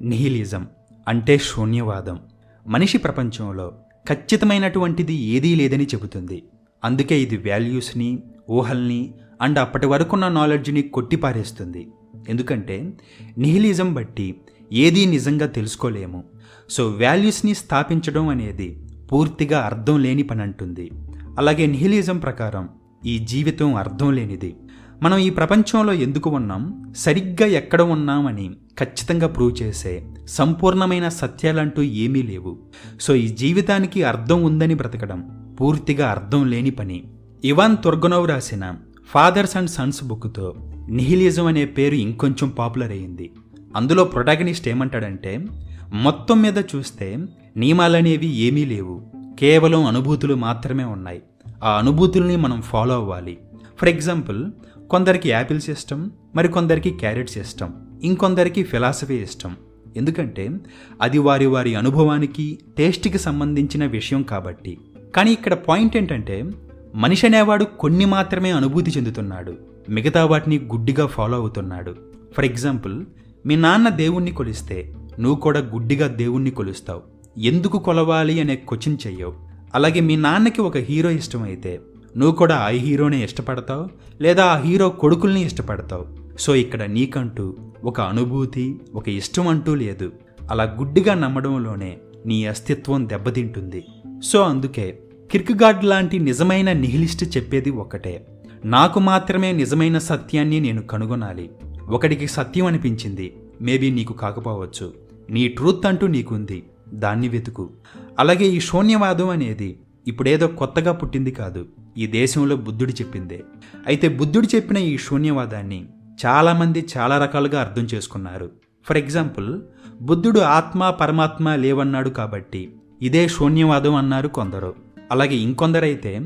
Nihilism అంటే శూన్యవాదం. మనిషి ప్రపంచంలో ఖచ్చితమైనటువంటిది ఏదీ లేదని చెబుతుంది. అందుకే ఇది వాల్యూస్ని ఊహల్ని అండ్ అప్పటి వరకున్న నాలెడ్జ్ని కొట్టిపారేస్తుంది. ఎందుకంటే నిహిలిజం బట్టి ఏదీ నిజంగా తెలుసుకోలేము. సో వాల్యూస్ని స్థాపించడం అనేది పూర్తిగా అర్థం లేని పని అంటుంది అలాగే నిహిలిజం ప్రకారం ఈ జీవితం అర్థం లేనిది. మనం ఈ ప్రపంచంలో ఎందుకు ఉన్నాం? సరిగ్గా ఎక్కడ ఉన్నామని ఖచ్చితంగా ప్రూవ్ చేసే సంపూర్ణమైన సత్యాలంటూ ఏమీ లేవు. సో ఈ జీవితానికి అర్థం ఉందని బ్రతకడం పూర్తిగా అర్థం లేని పని. ఇవాన్ తుర్గనోవ్ రాసిన ఫాదర్స్ అండ్ సన్స్ బుక్తో నిహిలిజం అనే పేరు ఇంకొంచెం పాపులర్ అయింది అందులో ప్రొటాగనిస్ట్ ఏమంటాడంటే మొత్తం మీద చూస్తే నియమాలనేవి ఏమీ లేవు. కేవలం అనుభూతులు మాత్రమే ఉన్నాయి. ఆ అనుభూతుల్ని మనం ఫాలో అవ్వాలి. ఫర్ ఎగ్జాంపుల్ కొందరికి యాపిల్స్ ఇష్టం మరి కొందరికి క్యారెట్స్ ఇష్టం ఇంకొందరికి ఫిలాసఫీ ఇష్టం. ఎందుకంటే అది వారి వారి అనుభవానికి టేస్ట్కి సంబంధించిన విషయం కాబట్టి. కానీ ఇక్కడ పాయింట్ ఏంటంటే మనిషి అనేవాడు కొన్ని మాత్రమే అనుభూతి చెందుతున్నాడు మిగతా వాటిని గుడ్డిగా ఫాలో అవుతున్నాడు. ఫర్ ఎగ్జాంపుల్ మీ నాన్న దేవుణ్ణి కొలిస్తే నువ్వు కూడా గుడ్డిగా దేవుణ్ణి కొలుస్తావు. ఎందుకు కొలవాలి అనే క్వశ్చన్ చెయ్యవు. అలాగే మీ నాన్నకి ఒక హీరో ఇష్టమైతే నువ్వు కూడా ఆ హీరోనే ఇష్టపడతావు లేదా ఆ హీరో కొడుకుల్ని ఇష్టపడతావు? సో ఇక్కడ నీకంటూ ఒక అనుభూతి ఒక ఇష్టం అంటూ లేదు. అలా గుడ్డిగా నమ్మడంలోనే నీ అస్తిత్వం దెబ్బతింటుంది. సో అందుకే కిర్క్గాడ్ లాంటి నిజమైన నిహిలిస్ట్ చెప్పేది ఒకటే. నాకు మాత్రమే నిజమైన సత్యాన్ని నేను కనుగొనాలి. ఒకడికి సత్యం అనిపించింది. మేబీ నీకు కాకపోవచ్చు. నీ ట్రూత్ అంటూ నీకుంది. దాన్ని వెతుకు. అలాగే ఈ శూన్యవాదం అనేది ఇప్పుడేదో కొత్తగా పుట్టింది కాదు. ఈ దేశంలో బుద్ధుడు చెప్పిందే. అయితే బుద్ధుడు చెప్పిన ఈ శూన్యవాదాన్ని చాలామంది చాలా రకాలుగా అర్థం చేసుకున్నారు. ఫర్ ఎగ్జాంపుల్ బుద్ధుడు ఆత్మ పరమాత్మ లేవన్నాడు కాబట్టి ఇదే శూన్యవాదం అన్నారు కొందరు. అలాగే ఇంకొందరైతే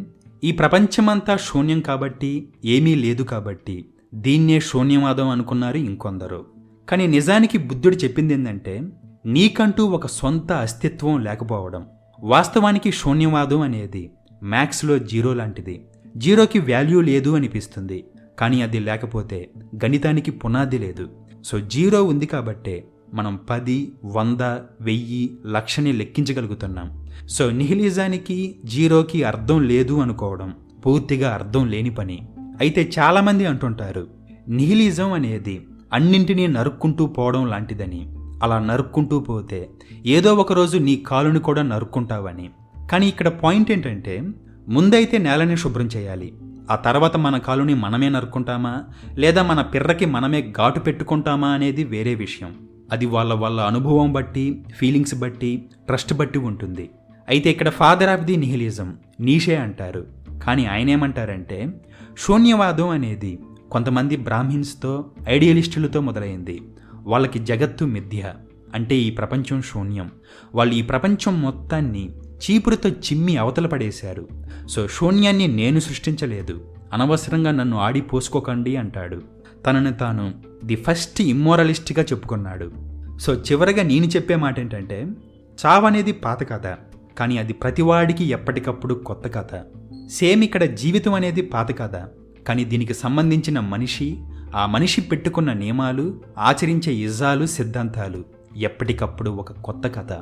ఈ ప్రపంచమంతా శూన్యం కాబట్టి ఏమీ లేదు కాబట్టి దీన్నే శూన్యవాదం అనుకున్నారు ఇంకొందరు. కానీ నిజానికి బుద్ధుడు చెప్పింది ఏంటంటే నీకంటూ ఒక సొంత అస్తిత్వం లేకపోవడం. వాస్తవానికి శూన్యవాదం అనేది మ్యాథ్స్లో జీరో లాంటిది. జీరోకి వాల్యూ లేదు అనిపిస్తుంది. కానీ అది లేకపోతే గణితానికి పునాది లేదు. సో జీరో ఉంది కాబట్టే మనం పది వంద వెయ్యి లక్షని లెక్కించగలుగుతున్నాం. సో నిహిలిజానికి జీరోకి అర్థం లేదు అనుకోవడం పూర్తిగా అర్థం లేని పని. అయితే చాలామంది అంటుంటారు నిహిలిజం అనేది అన్నింటినీ నరుక్కుంటూ పోవడం లాంటిదని. అలా నరుక్కుంటూ పోతే ఏదో ఒక రోజు నీ కాలుని కూడా నరుక్కుంటావని. కానీ ఇక్కడ పాయింట్ ఏంటంటే ముందైతే నేలని శుభ్రం చేయాలి. ఆ తర్వాత మన కాలుని మనమే నరుక్కుంటామా? లేదా మన పిర్రకి మనమే ఘాటు పెట్టుకుంటామా అనేది వేరే విషయం. అది వాళ్ళ వాళ్ళ అనుభవం బట్టి ఫీలింగ్స్ బట్టి ట్రస్ట్ బట్టి ఉంటుంది. అయితే ఇక్కడ father of the nihilism Nietzsche అంటారు. కానీ ఆయన ఏమంటారంటే శూన్యవాదం అనేది కొంతమంది బ్రాహ్మిన్స్తో ఐడియలిస్టులతో మొదలైంది. వాళ్ళకి జగత్తు మిథ్య. అంటే ఈ ప్రపంచం శూన్యం. వాళ్ళు ఈ ప్రపంచం మొత్తాన్ని చీపురుతో చిమ్మి అవతల పడేశారు. సో శూన్యాన్ని నేను సృష్టించలేదు. అనవసరంగా నన్ను ఆడిపోసుకోకండి అంటాడు. తనను తాను ది ఫస్ట్ ఇమ్మోరలిస్ట్గా చెప్పుకున్నాడు. సో చివరగా నేను చెప్పే మాట ఏంటంటే చావనేది పాత కథ. కానీ అది ప్రతివాడికి ఎప్పటికప్పుడు కొత్త కథ. సేమ్ ఇక్కడ జీవితం అనేది పాత కథ. కానీ దీనికి సంబంధించిన మనిషి ఆ మనిషి పెట్టుకున్న నియమాలు ఆచరించే ఇజాలు సిద్ధాంతాలు ఎప్పటికప్పుడు ఒక కొత్త కథ.